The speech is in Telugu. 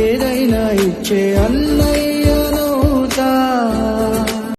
ఏదైనా ఇచ్చే అల్లా